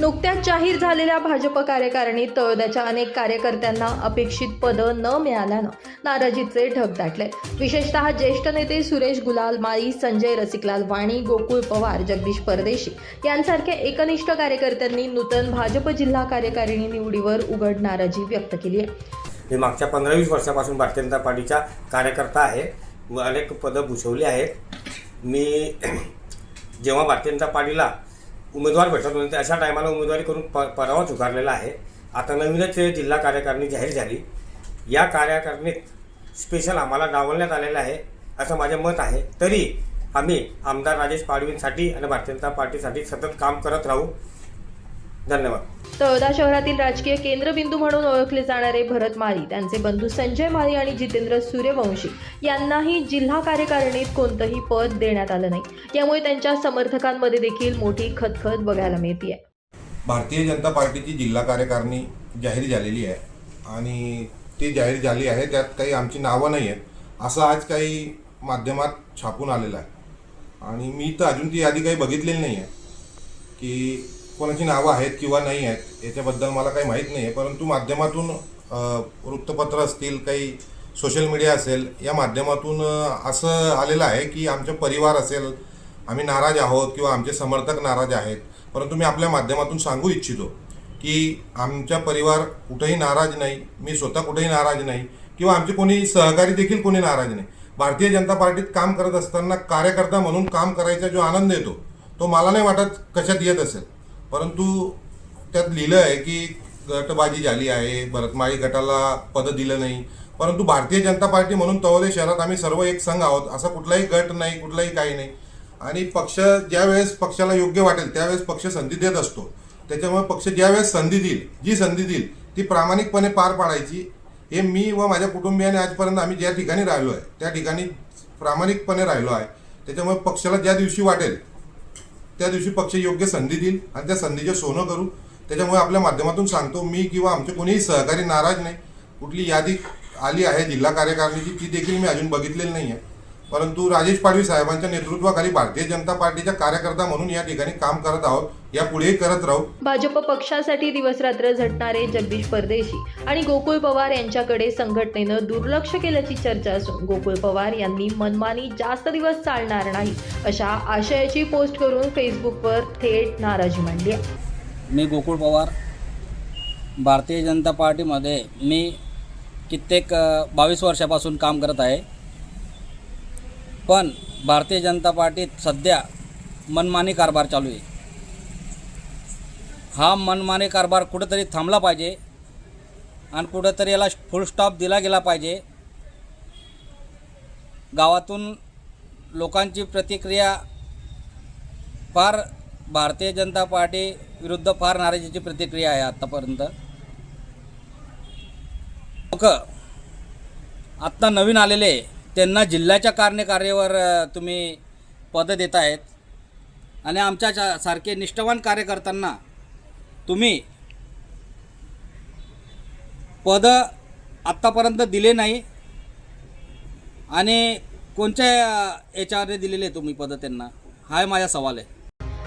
नुकत्याच जाहीर झालेल्या भाजप कार्यकारिणीत तळोद्याच्या अनेक कार्यकर्त्यांना अपेक्षित पदं न मिळाल्यानं नाराजीचे ढग दाटले. विशेषतः ज्येष्ठ नेते सुरेश गुलाल माळी संजय रसिकलाल वाणी गोकुळ पवार जगदीश परदेशी यांसारख्या एकनिष्ठ कार्यकर्त्यांनी नूतन भाजप जिल्हा कार्यकारिणी निवडीवर उघड नाराजी व्यक्त केली आहे. मी मागच्या पंधरा वीस वर्षापासून भारतीय जनता पार्टीचा कार्यकर्ता आहे अनेक पदं भूषवली आहेत. मी जेव्हा भारतीय जनता पार्टीला उमेदवार भेटत होते. अशा टायमाला उमेदवारी करून प पराभव झुगारलेला आहे. आता नवीनच जिल्हा कार्यकारिणी जाहीर झाली. या कार्यकारिणीत स्पेशल आम्हाला डावलण्यात आलेलं आहे असं माझे मत आहे. तरी आम्ही आमदार राजेश पाडवींसाठी आणि भारतीय जनता पार्टीसाठी सतत काम करत राहू. धन्यवाद. तळोदा शहरातील राजकीय केंद्रबिंदू म्हणून ओळखले जाणारे भरत माळी त्यांचे बंधू संजय माळी आणि जितेंद्र सूर्यवंशी यांनाही जिल्हा कार्यकारिणीत कोणतंही पद देण्यात आलं नाही. यामुळे त्यांच्या समर्थकांमध्ये देखील मोठी खतखत बघायला मिळते भारतीय जनता पार्टीची जिल्हा कार्यकारिणी जाहीर झालेली आहे आणि ती जाहीर झाली आहे त्यात काही आमची नावं नाही आहेत असं आज काही माध्यमात छापून आलेलं आहे. आणि मी तर अजून ती यादी काही बघितलेली नाही आहे की कोणाची नावं आहेत किंवा नाही आहेत याच्याबद्दल मला काही माहीत नाही आहे परंतु माध्यमातून वृत्तपत्र असतील काही सोशल मीडिया असेल या माध्यमातून असं आलेलं आहे की आमचा परिवार असेल आम्ही नाराज आहोत किंवा आमचे समर्थक नाराज आहेत. परंतु मी आपल्या माध्यमातून सांगू इच्छितो की आमचा परिवार कुठेही नाराज नाही मी स्वतः कुठेही नाराज नाही किंवा आमचे कोणी सहकारी देखील कोणी नाराज नाही. भारतीय जनता पार्टीत काम करत असताना कार्यकर्ता म्हणून काम करायचा जो आनंद येतो तो मला नाही वाटत कशात येत असेल. परंतु त्यात लिहिलं आहे की गटबाजी झाली आहे भरतमाळी गटाला पदं दिलं नाही. परंतु भारतीय जनता पार्टी म्हणून तवले शहरात आम्ही सर्व एक संघ आहोत. असा कुठलाही गट नाही कुठलाही काही नाही. आणि पक्ष ज्यावेळेस पक्षाला योग्य वाटेल त्यावेळेस पक्ष संधी देत असतो. त्याच्यामुळे पक्ष ज्यावेळेस संधी देईल जी संधी देईल ती प्रामाणिकपणे पार पाडायची. हे मी व माझ्या कुटुंबियाने आजपर्यंत आम्ही ज्या ठिकाणी राहिलो आहे त्या ठिकाणी प्रामाणिकपणे राहिलो आहे. त्याच्यामुळे पक्षाला ज्या दिवशी वाटेल त्या दिवशी पक्ष योग्य संधी देईल आणि त्या संधीचे सोनं करू. त्याच्यामुळे आपल्या माध्यमातून सांगतो मी किंवा आमचे कोणीही सहकारी नाराज नाही. कुठली यादी आली आहे जिल्हा कार्यकारिणीची ती देखील मी अजून बघितलेली नाही आहे परंतु राजेश पाडवी साहेबांच्या नेतृत्वाखाली भारतीय जनता पार्टीच्या कार्यकर्ता म्हणून या ठिकाणी काम करत आहोत. यापुढेही करत राहू. भाजप पक्षासाठी दिवसरात्र झटणारे जगदीश परदेशी आणि गोकुळ पवार यांच्याकडे संघटनेनं दुर्लक्ष केल्याची चर्चा असून गोकुळ पवार यांनी मनमानी जास्त दिवस चालणार नाही अशा आशयाची पोस्ट करून फेसबुकवर थेट नाराजी मांडली मी गोकुळ पवार. भारतीय जनता पार्टीमध्ये मी कित्येक बावीस वर्षापासून काम करत आहे. पण भारतीय जनता पार्टीत सध्या मनमानी कारभार चालू आहे. हा मनमानी कारभार कुठंतरी थांबला पाहिजे आणि कुठंतरी याला फुल स्टॉप दिला गेला पाहिजे. गावातून लोकांची प्रतिक्रिया फार भारतीय जनता पार्टी विरुद्ध फार नाराजीची प्रतिक्रिया आहे आत्तापर्यंत लोक आत्ता नवीन आलेले त्यांना जिल्ह्याच्या कार्यकार्यावर तुम्ही पदं देत आहेत. आणि आमच्या सारखे निष्ठावान कार्यकर्त्यांना तुम्ही पदं आत्तापर्यंत दिले नाही. आणि कोणत्या याच्यावर दिलेले तुम्ही पदं त्यांना? हा माझा सवाल आहे.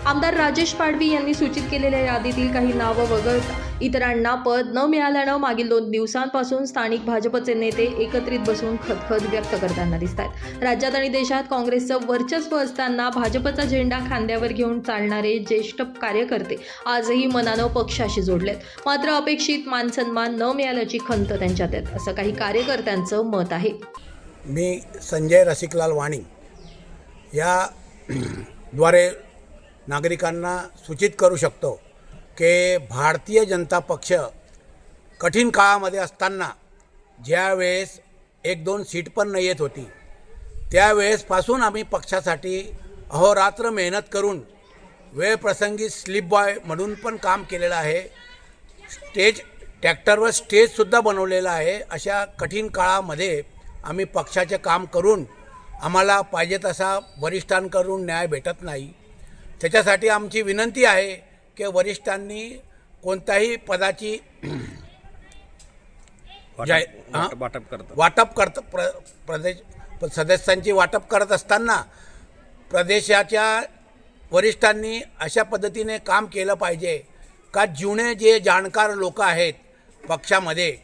आमदार राजेश पाडवी यांनी सूचित केलेल्या यादीतील काही नावं वगळता इतरांना पद न मिळाल्यानं मागील दोन दिवसांपासून स्थानिक भाजपचे नेते एकत्रित बसून खतखत व्यक्त करताना दिसत आहेत राज्यात आणि देशात काँग्रेसचं वर्चस्व असताना भाजपचा झेंडा खांद्यावर घेऊन चालणारे ज्येष्ठ कार्यकर्ते आजही मनानं पक्षाशी जोडलेत. मात्र अपेक्षित मानसन्मान न मिळाल्याची खंत त्यांच्यात आहेत असं काही कार्यकर्त्यांचं मत आहे. मी संजय रसिकलाल वाणी या द्वारे नागरिकांना सूचित करू शकतो की भारतीय जनता पक्ष कठीण काळामध्ये असताना ज्यावेळेस एक दोन सीट पण नाही येत होती त्यावेळेसपासून आम्ही पक्षासाठी अहोरात्र मेहनत करून वेळप्रसंगी स्लिप बॉय म्हणून पण काम केलेलं आहे. स्टेज ट्रॅक्टरवर स्टेजसुद्धा बनवलेला आहे. अशा कठीण काळामध्ये आम्ही पक्षाचे काम करून आम्हाला पाहिजे तसा वरिष्ठांकडून न्याय भेटत नाही. त्याच्यासाठी आमची विनंती आहे की वरिष्ठांनी कोणत्याही पदाची हां? वाटप करतात वाटप करत प्र प्रदेश सदस्यांची वाटप करत असताना प्रदेशाच्या वरिष्ठांनी अशा पद्धतीने काम केलं पाहिजे का जुने जे जाणकार लोक आहेत पक्षामध्ये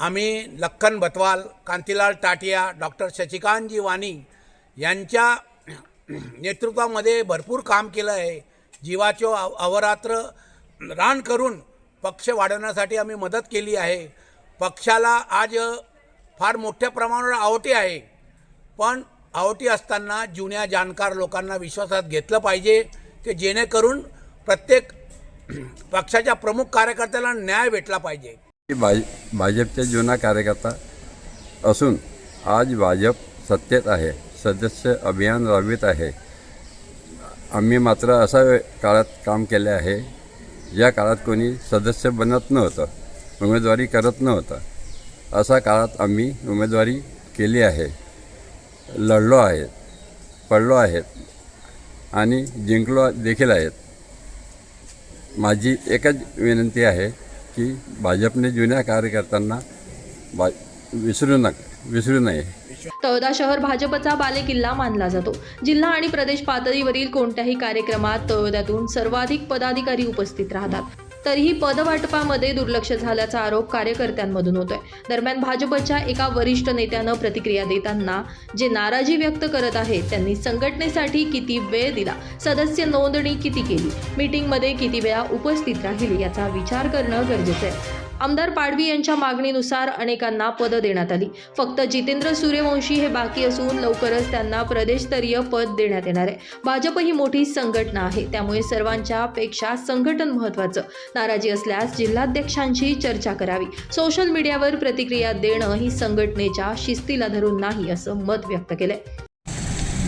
आम्ही लखन बतवाल कांतीलाल टाटिया डॉक्टर शशिकांतजी वाणी यांच्या नेतृत्वामध्ये भरपूर काम केलं आहे जीवाचो अवरात्र रान करून पक्ष वाढवण्यासाठी आम्ही मदत केली आहे. पक्षाला आज फार मोठ्या प्रमाणावर आवटी आहे. पण आवटी असताना जुन्या जाणकार लोकांना विश्वासात घेतलं पाहिजे की जेणेकरून प्रत्येक पक्षाच्या प्रमुख कार्यकर्त्याला न्याय भेटला पाहिजे. भाज भाजपचा जुना कार्यकर्ता असून आज भाजप सत्तेत आहे सदस्य अभियान राबवित आहे. आम्ही मात्र असा वे- काळात काम केले आहे या काळात कोणी सदस्य बनत नव्हतं उमेदवारी करत नव्हतं. अशा काळात आम्ही उमेदवारी केली आहे लढलो आहेत पडलो आहेत आणि जिंकलो देखील आहेत माझी एकच विनंती आहे की भाजपने जुन्या कार्यकर्त्यांना बा विसरू नका विसरू नये. तळोदा शहर भाजपचा बालेकिल्ला मानला जातो. जिल्हा आणि प्रदेश पातळीवरील कोणत्याही कार्यक्रमात तळोद्यातून सर्वाधिक पदाधिकारी उपस्थित राहतात. तरीही पदवाटपामध्ये दुर्लक्ष झाल्याचा आरोप कार्यकर्त्यांमधून होतोय. दरम्यान भाजपच्या एका वरिष्ठ नेत्यानं प्रतिक्रिया देताना जे नाराजी व्यक्त करत आहेत त्यांनी संघटनेसाठी किती वेळ दिला? सदस्य नोंदणी किती केली? मीटिंगमध्ये किती वेळा उपस्थित राहिली याचा विचार करणं गरजेचं आहे. आमदार पाडवी यांच्या मागणीनुसार अनेकांना पदं देण्यात आली. फक्त जितेंद्र सूर्यवंशी हे बाकी असून लवकरच त्यांना प्रदेशस्तरीय पद देण्यात येणार आहे. भाजप ही मोठी संघटना आहे. त्यामुळे सर्वांच्या पेक्षा संघटन महत्त्वाचं. नाराजी असल्यास जिल्हाध्यक्षांशी चर्चा करावी. सोशल मीडियावर प्रतिक्रिया देणं ही संघटनेच्या शिस्तीला धरून नाही असं मत व्यक्त केलंय.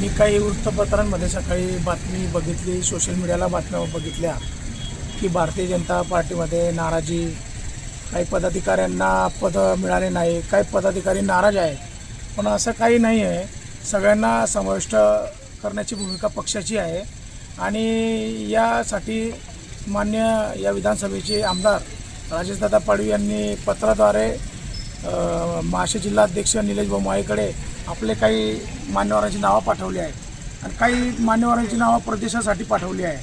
मी काही वृत्तपत्रांमध्ये सकाळी बातमी बघितली सोशल मीडियाला बातम्या बघितल्या की भारतीय जनता पार्टीमध्ये नाराजी काही पदाधिकाऱ्यांना पदं मिळाले नाही काही पदाधिकारी नाराज आहेत. पण असं काही नाही आहे. सगळ्यांना समाविष्ट करण्याची भूमिका पक्षाची आहे. आणि यासाठी मान्य या विधानसभेचे आमदार राजेशदादा पाडवी यांनी पत्राद्वारे अ, जिल्हाध्यक्ष निलेश बोमाईकडे आपले काही मान्यवरांची नावं पाठवली आहेत. आणि काही मान्यवरांची नावं प्रदेशासाठी पाठवली आहे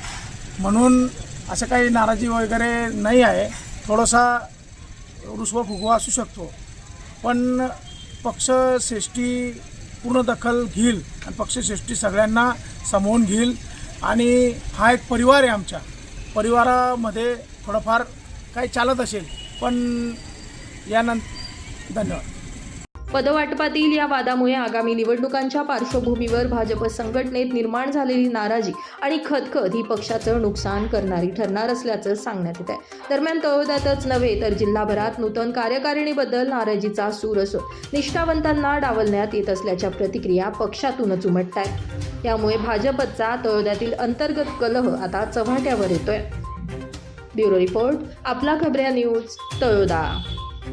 म्हणून असं काही नाराजी वगैरे नाही आहे. थोडासा रुसवा फुगवा असू शकतो. पण पक्षश्रेष्ठी पूर्ण दखल घेईल आणि पक्षश्रेष्ठी सगळ्यांना सामावून घेईल. आणि हा एक परिवार आहे आमच्या. परिवारामध्ये थोडंफार काही चालत असेल पण यानंतर धन्यवाद. पदवाटपातील या वादामुळे आगामी निवडणुकांच्या पार्श्वभूमीवर भाजप संघटनेत निर्माण झालेली नाराजी आणि खदखद ही पक्षाचं नुकसान करणारी ठरणार असल्याचं सांगण्यात येत आहे दरम्यान तळोद्यातच नव्हे तर जिल्हाभरात नूतन कार्यकारिणीबद्दल नाराजीचा सूर असून निष्ठावंतांना डावलण्यात येत असल्याच्या प्रतिक्रिया पक्षातूनच उमटत आहेत यामुळे भाजपचा तळोद्यातील अंतर्गत कलह आता चव्हाट्यावर येतोय. ब्युरो रिपोर्ट आपला खबऱ्या न्यूज तळोदा.